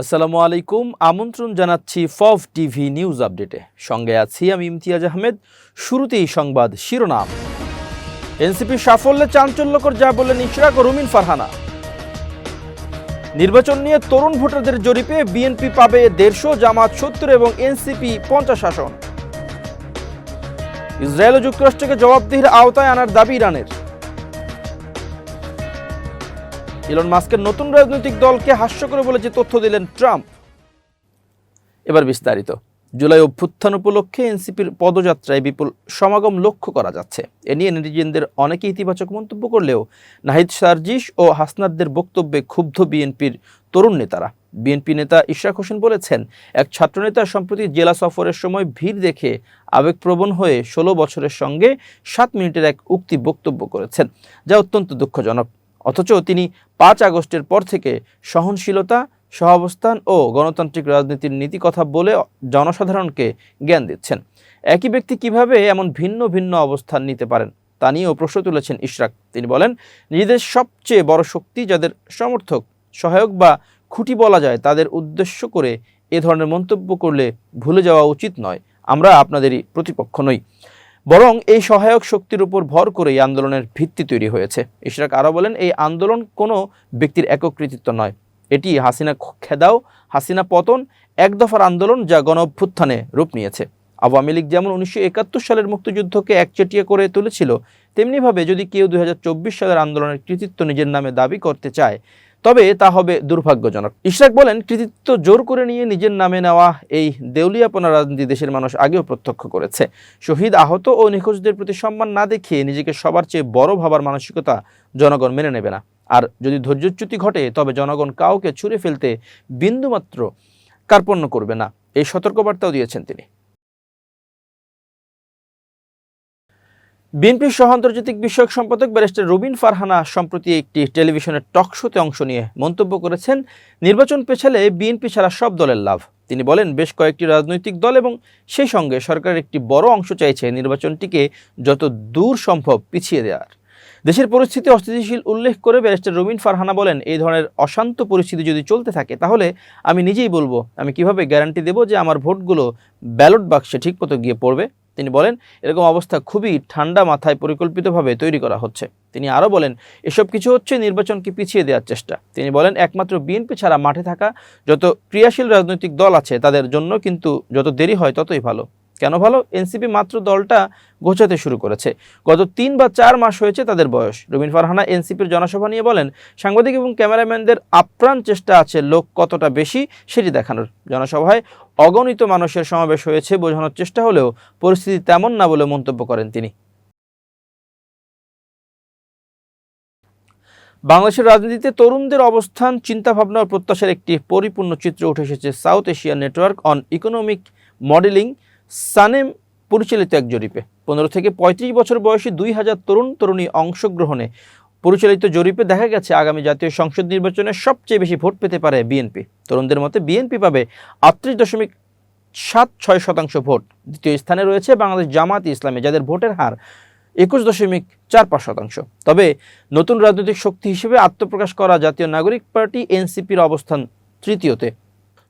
আসসালামু আলাইকুম। আমন্ত্রণ জানাচ্ছি ফভ টিভি নিউজ আপডেটে। সঙ্গে আছি আমি ইমতিয়াজ আহমেদ। শুরুতেই সংবাদ শিরোনাম। এনসিপি সাফল্যে চাঞ্চল্যকর যা বললেন ইশরাক ও রুমিন ফারহানা। নির্বাচন নিয়ে তরুণ ভোটারদের জরিপে বিএনপি পাবে দেড়শো, জামাত সত্তর এবং এনসিপি পঞ্চাশ আসন। ইসরায়েল ও যুক্তরাষ্ট্রকে জবাবদিহির আওতায় আনার দাবি ইরানের। ইলন মাস্কের নতুন রাজনৈতিক দলকে হাস্য করে বলেছে তথ্য দিলেন ট্রাম্প। এবার বিস্তারিত। জুলাই অভ্যুত্থান উপলক্ষে এনসিপির পদযাত্রায় বিপুল সমাগম লক্ষ্য করা যাচ্ছে। এ নিয়ে নেটিজেনদের অনেকে ইতিবাচক মন্তব্য করলেও নাহিদ সার্জিস ও হাসনাদদের বক্তব্যে ক্ষুব্ধ বিএনপির তরুণ নেতারা। বিএনপি নেতা ইশরাক হোসেন বলেছেন, এক ছাত্রনেতা সম্প্রতি জেলা সফরের সময় ভিড় দেখে আবেগপ্রবণ হয়ে ষোলো বছরের সঙ্গে সাত মিনিটের এক উক্তি বক্তব্য করেছেন, যা অত্যন্ত দুঃখজনক। অথচ তিনি পাঁচ আগস্টের পর থেকে সহনশীলতা, সহাবস্থান ও গণতান্ত্রিক রাজনীতির নীতি কথা বলে জনসাধারণকে জ্ঞান দিচ্ছেন। একই ব্যক্তি কীভাবে এমন ভিন্ন ভিন্ন অবস্থান নিতে পারেন, তা নিয়েও প্রশ্ন তুলেছেন ইশরাক। তিনি বলেন, নিজেদের সবচেয়ে বড় শক্তি যাদের সমর্থক, সহায়ক বা খুঁটি বলা যায়, তাদের উদ্দেশ্য করে এ ধরনের মন্তব্য করলে ভুলে যাওয়া উচিত নয়। আমরা আপনাদেরই প্রতিপক্ষ নই। বরং এই সহায়ক শক্তির উপর ভর করেই আন্দোলনের ভিত্তি তৈরি হয়েছে। ইশরাক আরও বলেন, এই আন্দোলন কোনো ব্যক্তির একক কৃতিত্ব নয়। এটি হাসিনা খেদাও, হাসিনা পতন এক দফার আন্দোলন যা গণ অভ্যুত্থানে রূপ নিয়েছে। আওয়ামী লীগ যেমন উনিশশো একাত্তর সালের মুক্তিযুদ্ধকে একচেটিয়া করে তুলেছিল, তেমনিভাবে যদি কেউ দু হাজার চব্বিশ সালের আন্দোলনের কৃতিত্ব নিজের নামে দাবি করতে চায় তবে তা হবে দুর্ভাগ্যজনক। ইশরাক বলেন, কৃতিত্ব জোর করে নিয়ে নিজের নামে নেওয়া এই দেউলিয়াপনা রাজনীতি দেশের মানুষ আগেও প্রত্যক্ষ করেছে। শহীদ আহত ও নিখোঁজদের প্রতি সম্মান না দেখিয়ে নিজেকে সবার চেয়ে বড় ভাবার মানসিকতা জনগণ মেনে নেবে না। আর যদি ধৈর্যচ্যুতি ঘটে, তবে জনগণ কাউকে ছুঁড়ে ফেলতে বিন্দুমাত্র কার্পণ্য করবে না। এই সতর্কবার্তাও দিয়েছেন তিনি। বিএনপির সহ আন্তর্জাতিক বিষয়ক সম্পাদক ব্যারিস্টার রুবিন ফারহানা সম্প্রতি একটি টেলিভিশনের টক শোতে অংশ নিয়ে মন্তব্য করেছেন, নির্বাচন পেছালে বিএনপি ছাড়া সব দলের লাভ। তিনি বলেন, বেশ কয়েকটি রাজনৈতিক দল এবং সেই সঙ্গে সরকারের একটি বড় অংশ চাইছে নির্বাচনটিকে যত দূর সম্ভব পিছিয়ে দেওয়ার। দেশের পরিস্থিতি অস্থিতিশীল উল্লেখ করে ব্যারিস্টার রুবিন ফারহানা বলেন, এই ধরনের অশান্ত পরিস্থিতি যদি চলতে থাকে, তাহলে আমি নিজেই বলব, আমি কীভাবে গ্যারান্টি দেব যে আমার ভোটগুলো ব্যালট বাক্সে ঠিকমতো গিয়ে পড়বে? তিনি বলেন, এরকম অবস্থা খুবই ঠান্ডা মাথায় পরিকল্পিতভাবে তৈরি করা হচ্ছে। তিনি আরও বলেন, এসব কিছু হচ্ছে নির্বাচনকে পিছিয়ে দেওয়ার চেষ্টা। তিনি বলেন, একমাত্র বিএনপি ছাড়া মাঠে থাকা যত ক্রিয়াশীল রাজনৈতিক দল আছে তাদের জন্য কিন্তু যত দেরি হয় ততই ভালো। কেন ভালো? এনসিপি মাত্র দলটা গোছাতে শুরু করেছে। গত তিন বা চার মাস হয়েছে তাদের বয়স। রবিন ফারহানা এনসিপির জনসভা নিয়ে বলেন, সাংবাদিক এবং ক্যামেরাম্যানদের আপ্রাণ চেষ্টা আছে লোক কতটা বেশি সেটি দেখানোর। জনসভায় অগণিত মানুষের সমাবেশ হয়েছে বোঝানোর চেষ্টা হলেও পরিস্থিতি তেমন না বলে মন্তব্য করেন তিনি। বাংলাদেশের রাজনীতিতে তরুণদের অবস্থান, চিন্তাভাবনা ও প্রত্যাশার একটি পরিপূর্ণ চিত্র উঠে এসেছে South Asia network on economic modelling SANEM পরিচালিত এক জরিপে। পনেরো থেকে পঁয়ত্রিশ বছর বয়সী দুই হাজার তরুণ তরুণী অংশগ্রহণে পরিচালিত জরিপে দেখা গেছে, আগামী জাতীয় সংসদ নির্বাচনে সবচেয়ে বেশি ভোট পেতে পারে বিএনপি তরুণদের মতে বিএনপি পাবে আটত্রিশ দশমিক সাত ছয় শতাংশ ভোট। দ্বিতীয় স্থানে রয়েছে বাংলাদেশ জামাত ইসলামে, যাদের ভোটের হার একুশ দশমিক চার পাঁচ শতাংশ। তবে নতুন রাজনৈতিক শক্তি হিসেবে আত্মপ্রকাশ করা জাতীয় নাগরিক পার্টি এনসিপির অবস্থান তৃতীয়তে।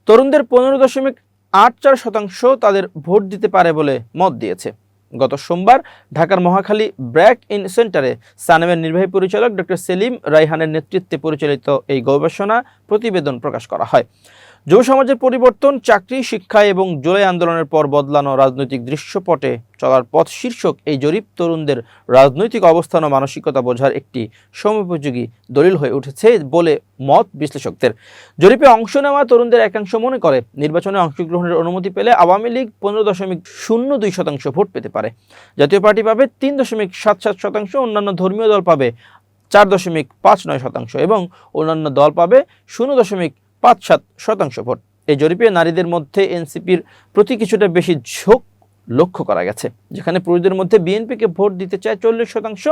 তরুণদের পনেরো দশমিক আট চার শতাংশ তাদের ভোট দিতে পারে বলে মত দিয়েছে। গত সোমবার ঢাকার মহাখালী ব্র্যাক ইন সেন্টারে সানেমের নির্বাহী পরিচালক ডক্টর সেলিম রাইহানের নেতৃত্বে পরিচালিত এই গবেষণা প্রতিবেদন প্রকাশ করা হয়। যুব সমাজের পরিবর্তন, চাকরি, শিক্ষা এবং জুলাই আন্দোলনের পর বদলানো রাজনৈতিক দৃশ্যপটে চলার পথ শীর্ষক এই জরিপ তরুণদের রাজনৈতিক অবস্থান ও মানসিকতা বোঝার একটি সময়োপযোগী দলিল হয়ে উঠেছে বলে মত বিশ্লেষকদের। জরিপে অংশ নেওয়া তরুণদের একাংশ মনে করে, নির্বাচনে অংশগ্রহণের অনুমতি পেলে আওয়ামী লীগ পনেরো দশমিক শূন্য দুই শতাংশ ভোট পেতে পারে। জাতীয় পার্টি পাবে তিন দশমিক সাত সাত শতাংশ, অন্যান্য ধর্মীয় দল পাবে চার দশমিক পাঁচ নয় শতাংশ এবং অন্যান্য দল পাবে শূন্য দশমিক পাঁচ সাত শতাংশ ভোট। এই জরিপে নারীদের মধ্যে এনসিপির প্রতি কিছুটা বেশি ঝোঁক লক্ষ্য করা গেছে, যেখানে পুরুষদের মধ্যে বিএনপিকে ভোট দিতে চায় চল্লিশ শতাংশ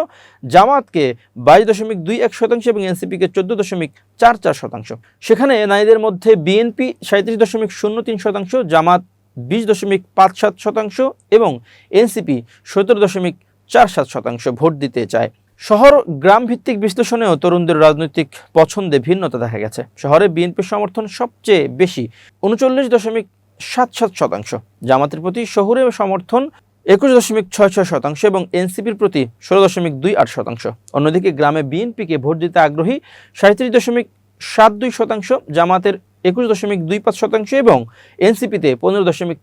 জামাতকে বাইশ দশমিক দুই এক শতাংশ এবং এনসিপিকে চোদ্দ দশমিক চার চার শতাংশ। সেখানে নারীদের মধ্যে বিএনপি সাঁত্রিশ দশমিক শূন্য তিন শতাংশ জামাত বিশ দশমিক পাঁচ সাত শতাংশ এবং এনসিপি সতেরো দশমিক চার সাত শতাংশ ভোট দিতে চায়। শহর গ্রাম ভিত্তিক বিশ্লেষণেও তরুণদের রাজনৈতিক পছন্দে ভিন্নতা দেখা গেছে। শহরে বিএনপির সমর্থন সবচেয়ে বেশি, উনচল্লিশ দশমিক সাত সাত শতাংশ। জামাতের প্রতি শহুরে সমর্থন একুশ দশমিক ছয় ছয় শতাংশ এবং এনসিপির প্রতি ষোলো দশমিক দুই আট শতাংশ। অন্যদিকে গ্রামে বিএনপিকে ভোট দিতে আগ্রহী সাঁত্রিশ দশমিক সাত দুই শতাংশ, জামাতের একুশ দশমিক দুই পাঁচ শতাংশ এবং এনসিপিতে পনেরো দশমিক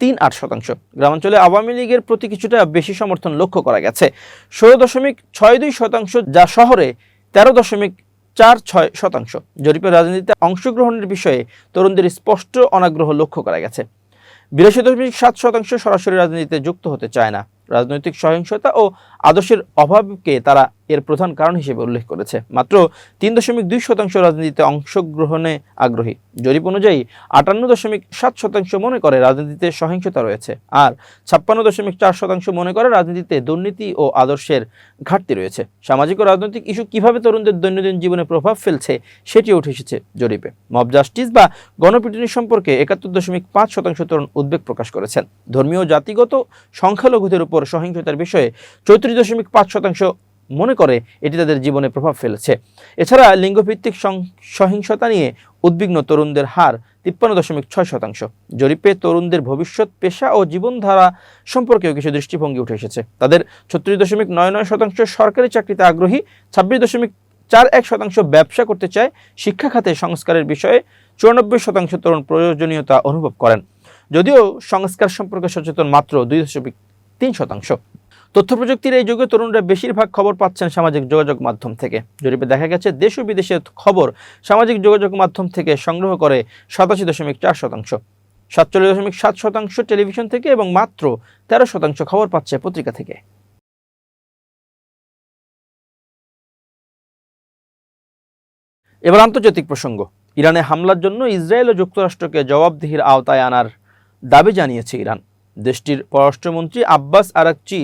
তিন আট শতাংশ। গ্রামাঞ্চলে আওয়ামী লীগের প্রতি কিছুটা বেশি সমর্থন লক্ষ্য করা গেছে। ষোলো দশমিক ছয় দুই শতাংশ যা শহরে তেরো দশমিক চার ছয় শতাংশ। জরিপের রাজনীতিতে অংশগ্রহণের বিষয়ে তরুণদের স্পষ্ট অনাগ্রহ লক্ষ্য করা গেছে। বিরাশি দশমিক সাত শতাংশ সরাসরি রাজনীতিতে যুক্ত হতে চায় না। রাজনৈতিক সহিংসতা ও আদর্শের অভাবকে তারা এর প্রধান কারণ হিসেবে উল্লেখ করেছে। মাত্র তিন দশমিক দুই শতাংশ রাজনীতিতে অংশগ্রহণে আগ্রহী। জরিপ অনুযায়ী আটান্ন দশমিক সাত শতাংশ মনে করে রাজনীতিতে সহিংসতা রয়েছে আর ছাপ্পান্ন দশমিক চার শতাংশ মনে করে রাজনীতিতে দুর্নীতি ও আদর্শের ঘাটতি রয়েছে। সামাজিক ও রাজনৈতিক ইস্যু কীভাবে তরুণদের দৈনন্দিন জীবনে প্রভাব ফেলছে সেটি উঠে এসেছে জরিপে। মব জাস্টিস বা গণপিটুনি সম্পর্কে একাত্তর দশমিক পাঁচ শতাংশ তরুণ উদ্বেগ প্রকাশ করেছেন। ধর্মীয় জাতিগত সংখ্যালঘুদের উপর সহিংসতার বিষয়ে চৌত্রিশ দশমিক পাঁচ শতাংশ মনে করে এটি তাদের জীবনে প্রভাব ফেলেছে। এছাড়া লিঙ্গভিত্তিক সহিংসতা নিয়ে উদ্বিগ্ন তরুণদের হার তিপ্পান্ন দশমিক ছয় শতাংশ। জরিপে তরুণদের ভবিষ্যৎ, পেশা ও জীবনধারা সম্পর্কেও কিছু দৃষ্টিভঙ্গি উঠে এসেছে। তাদের ছত্রিশ দশমিক নয় নয় শতাংশ সরকারি চাকরিতে আগ্রহী, ছাব্বিশ দশমিক চার এক শতাংশ ব্যবসা করতে চায়, শিক্ষা খাতে সংস্কারের বিষয়ে চুরানব্বই শতাংশ তরুণ প্রয়োজনীয়তা অনুভব করেন। যদিও সংস্কার সম্পর্কে সচেতন মাত্র দুই দশমিক তিন শতাংশ। তথ্য প্রযুক্তির এই যুগে তরুণরা বেশিরভাগ খবর পাচ্ছেন সামাজিক যোগাযোগ মাধ্যম থেকে। জরিপে দেখা গেছে, দেশ ও বিদেশের খবর সামাজিক যোগাযোগ মাধ্যম থেকে সংগ্রহ করে সাতাশি দশমিক চার শতাংশ। সাতচল্লিশ দশমিক সাত শতাংশ টেলিভিশন থেকে এবং মাত্র তেরো শতাংশ খবর পাচ্ছে পত্রিকা থেকে। এবার আন্তর্জাতিক প্রসঙ্গ। ইরানে হামলার জন্য ইসরায়েল ও যুক্তরাষ্ট্রকে জবাবদিহির আওতায় আনার দাবি জানিয়েছে ইরান। দেশটির পররাষ্ট্রমন্ত্রী আব্বাস আরাকচি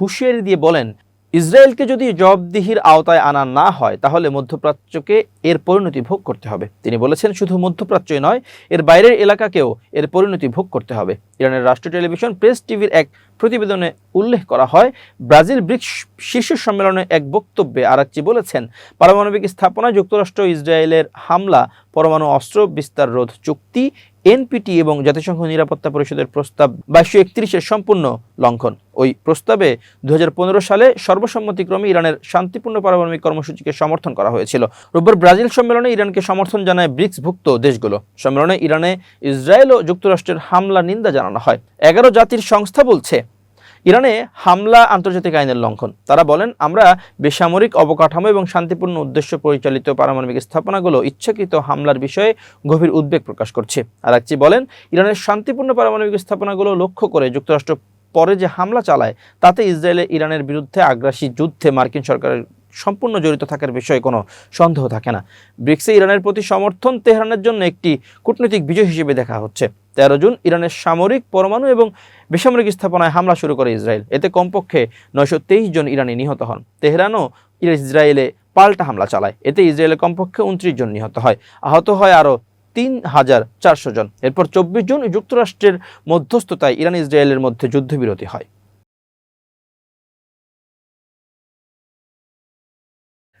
হুঁশিয়ারি দিয়ে বলেন, ইসরায়েলকে যদি জবাবদিহির আওতায় আনা না হয়, তাহলে মধ্যপ্রাচ্যকে এর পরিণতি ভোগ করতে হবে। তিনি বলেছেন, শুধু মধ্যপ্রাচ্যই নয়, এর বাইরের এলাকাকেও এর পরিণতি ভোগ করতে হবে। ইরানের রাষ্ট্রীয় টেলিভিশন প্রেস টিভির এক প্রতিবেদনে উল্লেখ করা হয়, ব্রাজিল ব্রিক্স শীর্ষ সম্মেলনে এক বক্তব্যে আরাকচি বলেছেন, পারমাণবিক স্থাপনায় যুক্তরাষ্ট্র ইসরায়েলের হামলা, পরমাণু অস্ত্র বিস্তার রোধ চুক্তি এনপিটি এবং জাতিসংঘ নিরাপত্তা পরিষদের প্রস্তাব বাইশশো একত্রিশের সম্পূর্ণ লঙ্ঘন। ওই প্রস্তাবে দু হাজার পনেরো সালে সর্বসম্মতিক্রমে ইরানের শান্তিপূর্ণ পারমাণবিক কর্মসূচিকে সমর্থন করা হয়েছিল। রোববার ব্রাজিল সম্মেলনে ইরানকে সমর্থন জানায় ব্রিক্সভুক্ত দেশগুলো। সম্মেলনে ইরানে ইসরায়েল ও যুক্তরাষ্ট্রের হামলা নিন্দা জানানো হয়। এগারো জাতির সংস্থা বলছে ইরানে হামলা আন্তর্জাতিক আইনের লঙ্ঘন। তারা বলেন, আমরা বেসামরিক অবকাঠামো এবং শান্তিপূর্ণ উদ্দেশ্য পরিচালিত পারমাণবিক স্থাপনাগুলো ইচ্ছাকৃত হামলার বিষয়ে গভীর উদ্বেগ প্রকাশ করছে। আরাকচি বলেন, ইরানের শান্তিপূর্ণ পারমাণবিক স্থাপনাগুলো লক্ষ্য করে যুক্তরাষ্ট্র পরে যে হামলা চালায়, তাতে ইসরায়েলে ইরানের বিরুদ্ধে আগ্রাসী যুদ্ধে মার্কিন সরকারের সম্পূর্ণ জড়িত থাকার বিষয়ে কোনো সন্দেহ থাকে না। ব্রিক্সে ইরানের প্রতি সমর্থন তেহরানের জন্য একটি কূটনৈতিক বিজয় হিসেবে দেখা হচ্ছে। তেরো জুন ইরানের সামরিক পরমাণু এবং বেসামরিক স্থাপনায় হামলা শুরু করে ইসরায়েল। এতে কমপক্ষে নয়শো তেইশ জন ইরানি নিহত হন। তেহরানও ইসরায়েলে পাল্টা হামলা চালায়। এতে ইসরায়েলে কমপক্ষে উনত্রিশ জন নিহত হয়। আহত হয় আরও তিন হাজার চারশো জন। এরপর চব্বিশ জুন যুক্তরাষ্ট্রের মধ্যস্থতায় ইরান ইসরায়েলের মধ্যে যুদ্ধবিরতি হয়।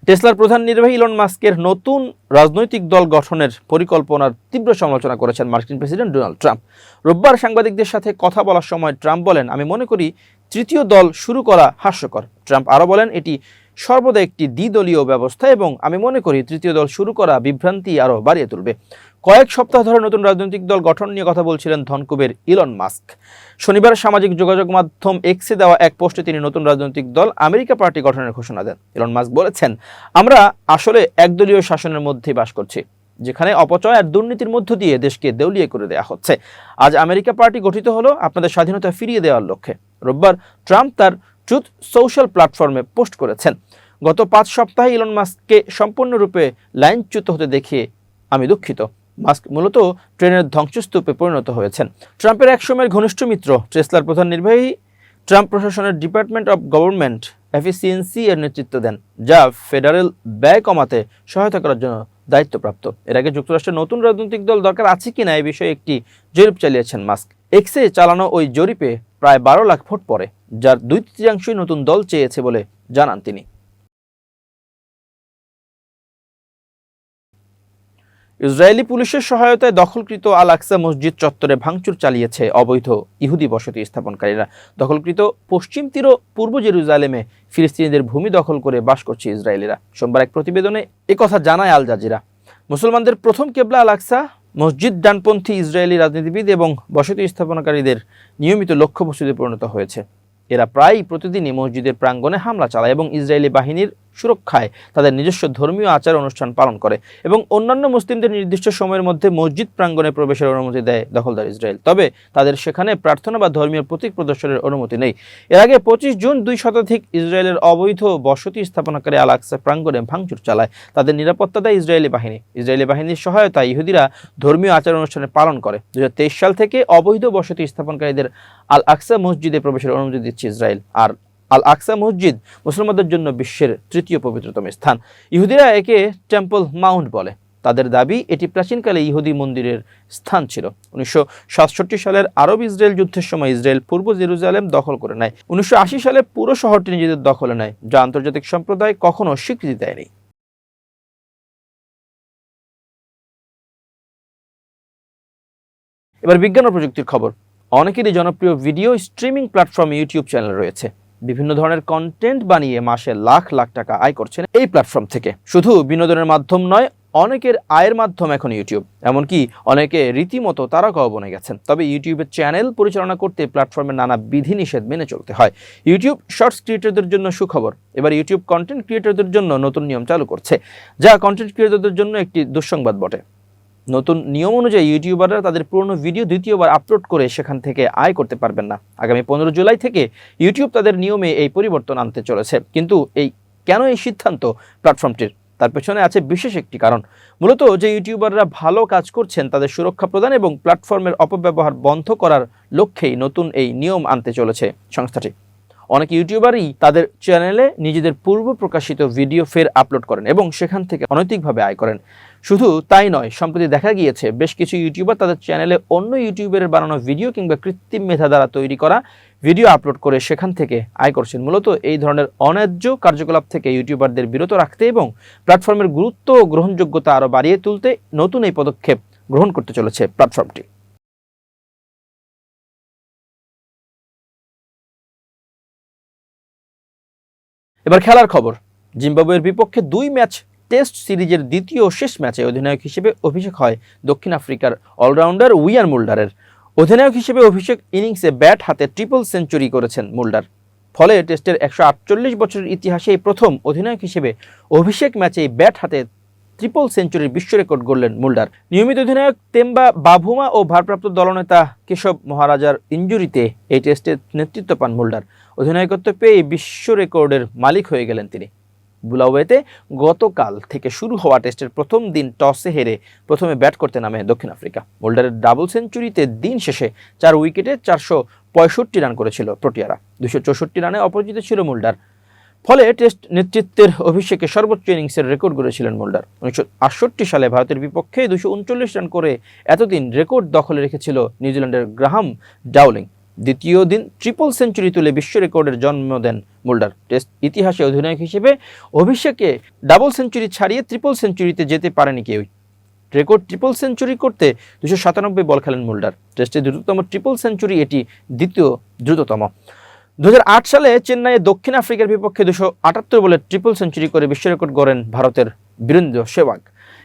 টেসলার প্রধান নির্বাহী ইলন মাস্কের নতুন রাজনৈতিক দল গঠনের পরিকল্পনার তীব্র সমালোচনা করেছেন মার্কিন প্রেসিডেন্ট ডোনাল্ড ট্রাম্প। রোববার সাংবাদিকদের সাথে কথা বলার সময় ট্রাম্প বলেন, আমি মনে করি তৃতীয় দল শুরু করা হাস্যকর। ট্রাম্প আরও বলেন, এটি সর্বদা একটি দ্বিদলীয় ব্যবস্থা এবং আমি মনে করি তৃতীয় দল শুরু করা বিভ্রান্তি আরও বাড়িয়ে তুলবে। কয়েক সপ্তাহ ধরে নতুন রাজনৈতিক দল গঠন নিয়ে কথা বলছিলেন ধনকুবের ইলন মাস্ক। শনিবার সামাজিক যোগাযোগ মাধ্যম এক্সে দেওয়া এক পোস্টে তিনি নতুন রাজনৈতিক দল আমেরিকা পার্টি গঠনের ঘোষণা দেন। ইলন মাস্ক বলেছেন, আমরা আসলে একদলীয় শাসনের মধ্যেই বাস করছি, যেখানে অপচয় আর দুর্নীতির মধ্য দিয়ে দেশকে দেউলিয়ে করে দেওয়া হচ্ছে। আজ আমেরিকা পার্টি গঠিত হলো আপনাদের স্বাধীনতা ফিরিয়ে দেওয়ার লক্ষ্যে। রোববার ট্রাম্প তার ট্রুথ সোশ্যাল প্ল্যাটফর্মে পোস্ট করেছেন। গত পাঁচ সপ্তাহে ইলন মাস্ককে সম্পূর্ণরূপে লাইনচ্যুত হতে দেখে আমি দুঃখিত। মাস্ক মূলত ট্রেনের ধ্বংসস্তূপে পরিণত হয়েছেন। ট্রাম্পের এক সময়ের ঘনিষ্ঠ মিত্র, টেসলার প্রধান নির্বাহী ট্রাম্প প্রশাসনের ডিপার্টমেন্ট অব গভর্নমেন্ট এফিসিয়েন্সি এর নেতৃত্ব দেন, যা ফেডারেল ব্যয় কমাতে সহায়তা করার জন্য দায়িত্বপ্রাপ্ত। এর আগে যুক্তরাষ্ট্রের নতুন রাজনৈতিক দল দরকার আছে কিনা এ বিষয়ে একটি জরিপ চালিয়েছেন মাস্ক। এক্সে চালানো ওই জরিপে প্রায় বারো লাখ ভোট পড়ে, যার দুই তৃতীয়াংশই নতুন দল চেয়েছে বলে জানান তিনি। ইসরায়েলি পুলিশের সহায়তায় দখলকৃত আল আকসা মসজিদ চত্বরে ভাঙচুর চালিয়েছে অবৈধ ইহুদি বসতি স্থাপনকারীরা। দখলকৃত পশ্চিম তীর পূর্ব জেরুজালেমে ফিলিস্তিনিদের ভূমি দখল করে বাস করছে ইসরায়েলিরা। সোমবার এক প্রতিবেদনে কথা জানায় আল জাজিরা। মুসলমানদের প্রথম কেবলা আল আকসা মসজিদ ডানপন্থী ইসরায়েলি রাজনীতিবিদ এবং বসতি স্থাপনকারীদের নিয়মিত লক্ষ্যবস্তুতে পরিণত হয়েছে। এরা প্রায় প্রতিদিনই মসজিদের প্রাঙ্গণে হামলা চালায় এবং ইসরায়েলি বাহিনীর সুরক্ষায় তাদের নিজস্ব ধর্মীয় আচার অনুষ্ঠান পালন করে এবং অন্যান্য মুসলিমদের নির্দিষ্ট সময়ের মধ্যে মসজিদ প্রাঙ্গণে প্রবেশের অনুমতি দেয় দখলদার ইসরায়েল। তবে তাদের সেখানে প্রার্থনা বা ধর্মীয় প্রতীক প্রদর্শনের অনুমতি নেই। এর আগে পঁচিশ জুন দুই শতাধিক ইসরায়েলের অবৈধ বসতি স্থাপনাকারী আল আকসা প্রাঙ্গণে ভাঙচুর চালায়। তাদের নিরাপত্তা দেয় ইসরায়েলি বাহিনী। ইসরায়েলি বাহিনীর সহায়তায় ইহুদিরা ধর্মীয় আচার অনুষ্ঠানে পালন করে। দু হাজার তেইশ সাল থেকে অবৈধ বসতি স্থাপনকারীদের আল আকসা মসজিদে প্রবেশের অনুমতি দিচ্ছে ইসরায়েল। আর আল আকসা মসজিদ মুসলমানদের জন্য বিশ্বের তৃতীয় পবিত্রতম স্থান। ইহুদিরা একে টেম্পল মাউন্ট বলে। তাদের দাবি, এটি প্রাচীনকালে ইহুদি মন্দিরের স্থান ছিল। উনিশশো সাতষট্টি সালের আরব ইসরায়েল যুদ্ধের সময় ইসরায়েল পূর্ব জেরুজালেম দখল করে নেয়। উনিশশো আশি সালে পুরো শহরটি নিজেদের দখলে নেয়, যা আন্তর্জাতিক সম্প্রদায় কখনো স্বীকৃতি দেয়নি। এবার বিজ্ঞান ও প্রযুক্তির খবর। অনেকেরই জনপ্রিয় video streaming platform YouTube channel রয়েছে। বিভিন্ন ধরনের কন্টেন্ট বানিয়ে মাসে লাখ লাখ টাকা আয় করছেন এই প্ল্যাটফর্ম থেকে। শুধু বিনোদনের মাধ্যম নয়, অনেকের আয়ের মাধ্যম এখন ইউটিউব এমনকি অনেকে রীতিমতো তারকাও বনে গেছেন। তবে ইউটিউবের চ্যানেল পরিচালনা করতে প্ল্যাটফর্মের নানা বিধিনিষেধ মেনে চলতে হয়। ইউটিউব শর্টস ক্রিয়েটরদের জন্য সুখবর। এবার ইউটিউব কন্টেন্ট ক্রিয়েটরদের জন্য নতুন নিয়ম চালু করছে। যা কন্টেন্ট ক্রিয়েটরদের জন্য একটি দুঃসংবাদ বটে। নতুন নিয়ম অনুযায়ী ইউটিউবাররা তাদের পুরনো ভিডিও দ্বিতীয়বার আপলোড করে সেখান থেকে আয় করতে পারবেন না। আগামী পনেরো জুলাই থেকে ইউটিউব তাদের নিয়মে এই পরিবর্তন আনতে চলেছে। কিন্তু এই কেন এই সিদ্ধান্ত প্ল্যাটফর্মটির? তার পেছনে আছে বিশেষ একটি কারণ। মূলত যে ইউটিউবাররা ভালো কাজ করছেন, তাদের সুরক্ষা প্রদান এবং প্ল্যাটফর্মের অপব্যবহার বন্ধ করার লক্ষ্যেই নতুন এই নিয়ম আনতে চলেছে সংস্থাটি। অনেক ইউটিউবারই তাদের চ্যানেলে নিজেদের পূর্ব প্রকাশিত ভিডিও ফের আপলোড করেন এবং সেখান থেকে অনৈতিকভাবে আয় করেন। শুধু তাই নয়, সম্প্রতি দেখা গিয়েছে বেশ কিছু ইউটিউবার তাদের চ্যানেলে অন্য ইউটিউবের বানানো ভিডিও কিংবা কৃত্রিম মেধা দ্বারা তৈরি করা ভিডিও আপলোড করে সেখান থেকে আয় করছেন। মূলত এই ধরনের অন্যায্য কার্যকলাপ থেকে ইউটিউবারদের বিরত রাখতে এবং প্ল্যাটফর্মের গুরুত্ব ও গ্রহণযোগ্যতা আরও বাড়িয়ে তুলতে নতুন এই পদক্ষেপ গ্রহণ করতে চলেছে প্ল্যাটফর্মটি এবার খেলার খবর। জিম্বাবুয়ের বিপক্ষে দুই ম্যাচ টেস্ট সিরিজের দ্বিতীয় শেষ ম্যাচে অধিনায়ক হিসেবে অভিষেক হয় দক্ষিণ আফ্রিকার অলরাউন্ডার উইয়ার মুল্ডারের অধিনায়ক হিসেবে অভিষেক ইনিংসে ব্যাট হাতে ট্রিপল সেঞ্চুরি করেছেন মুল্ডার ফলে টেস্টের একশো আটচল্লিশ বছরের ইতিহাসে প্রথম অধিনায়ক হিসেবে অভিষেক ম্যাচে ব্যাট হাতে ট্রিপল সেঞ্চুরির বিশ্ব রেকর্ড গড়লেন মুল্ডার নিয়মিত অধিনায়ক তেম্বা বাভুমা ও ভারপ্রাপ্ত দলনেতা কেশব মহারাজার ইঞ্জুরিতে এই টেস্টে নেতৃত্ব পান মুল্ডার অধিনায়কত্ব পেয়ে বিশ্ব রেকর্ডের মালিক হয়ে গেলেন তিনি। বুলাওয়েতে গতকাল থেকে শুরু হওয়া টেস্টের প্রথম দিন টসে হেরে প্রথমে ব্যাট করতে নামে দক্ষিণ আফ্রিকা। মোল্ডারের ডাবল সেঞ্চুরিতে দিন শেষে চার উইকেটে চারশো পঁয়ষট্টি রান করেছিল প্রোটিয়ারা। দুশো চৌষট্টি রানে অপরাজিত ছিল মোল্ডার ফলে টেস্ট নেতৃত্বের অভিষেকে সর্বোচ্চ ইনিংসের রেকর্ড গড়েছিলেন মোল্ডার উনিশশো আটষট্টি সালে ভারতের বিপক্ষে দুশো রান করে এতদিন রেকর্ড দখলে রেখেছিল নিউজিল্যান্ডের গ্রাহাম ডাউলিং দ্বিতীয় দিন ট্রিপল সেঞ্চুরি তুলে বিশ্ব রেকর্ডের জন্ম দেন মোল্ডার টেস্ট ইতিহাসে অধিনায়ক হিসেবে অভিষেকে ডাবল সেঞ্চুরি ছাড়িয়ে ট্রিপল সেঞ্চুরিতে যেতে পারেনি কেউই। রেকর্ড ট্রিপল সেঞ্চুরি করতে দুশো সাতানব্বই বল খেলেন মোল্ডার টেস্টের দ্রুততম ট্রিপল সেঞ্চুরি এটি দ্বিতীয় দ্রুততম। দু হাজার আট সালে চেন্নাইয়ে দক্ষিণ আফ্রিকার বিপক্ষে দুশো আটাত্তর বলে ট্রিপল সেঞ্চুরি করে বিশ্ব রেকর্ড গড়েন ভারতের বীরেন্দ্র সেবাগ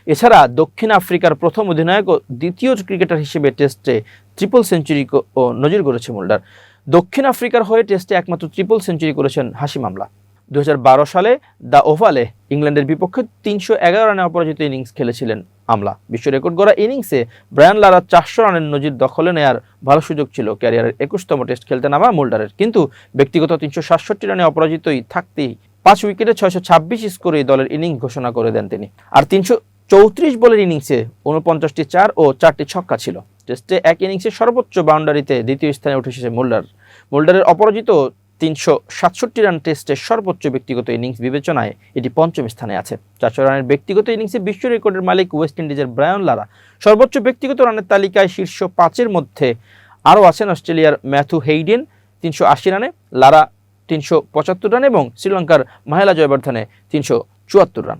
এছাড়া দক্ষিণ আফ্রিকার প্রথম অধিনায়ক ও দ্বিতীয় ক্রিকেটার হিসেবে টেস্টে ট্রিপল সেঞ্চুরি ও নজির গড়েছে মোল্ডার দক্ষিণ আফ্রিকার হয়ে টেস্টে একমাত্র ট্রিপল সেঞ্চুরি করেছেন হাসি মামলা দু হাজার বারো সালে দ্য ওভালে ইংল্যান্ডের বিপক্ষে তিনশো এগারো রানে অপরাজিত ইনিংস খেলেছিলেন আমলা। বিশ্ব রেকর্ড গড়া ইনিংসে ব্রায়ান লারা চারশো রানের নজির দখলে নেয়ার ভালো সুযোগ ছিল। ক্যারিয়ারের একুশতম টেস্ট খেলতে নামা মোল্ডারের কিন্তু ব্যক্তিগত তিনশো সাতষট্টি রানে অপরাজিতই থাকতেই পাঁচ উইকেটে ছয়শো ছাব্বিশ স্কোরে দলের ইনিংস ঘোষণা করে দেন তিনি। আর তিনশো চৌত্রিশ বলের ইনিংসে উনপঞ্চাশটি চার ও চারটি ছক্কা ছিল। টেস্টে এক ইনিংসে সর্বোচ্চ বাউন্ডারিতে দ্বিতীয় স্থানে উঠে এসেছে মোল্ডার মোল্ডারের অপরাজিত তিনশো সাতষট্টি রান টেস্টের সর্বোচ্চ ব্যক্তিগত ইনিংস বিবেচনায় এটি পঞ্চম স্থানে আছে। চারশো রানের ব্যক্তিগত ইনিংসে বিশ্ব রেকর্ডের মালিক ওয়েস্ট ইন্ডিজের ব্রায়ন লারা। সর্বোচ্চ ব্যক্তিগত রানের তালিকায় শীর্ষ পাঁচের মধ্যে আরও আছেন অস্ট্রেলিয়ার ম্যাথু হেইডেন, তিনশো আশি রানে, লারা তিনশো পঁচাত্তর রান এবং শ্রীলঙ্কার মাহেলা জয়বর্ধনে তিনশো চুয়াত্তর রান।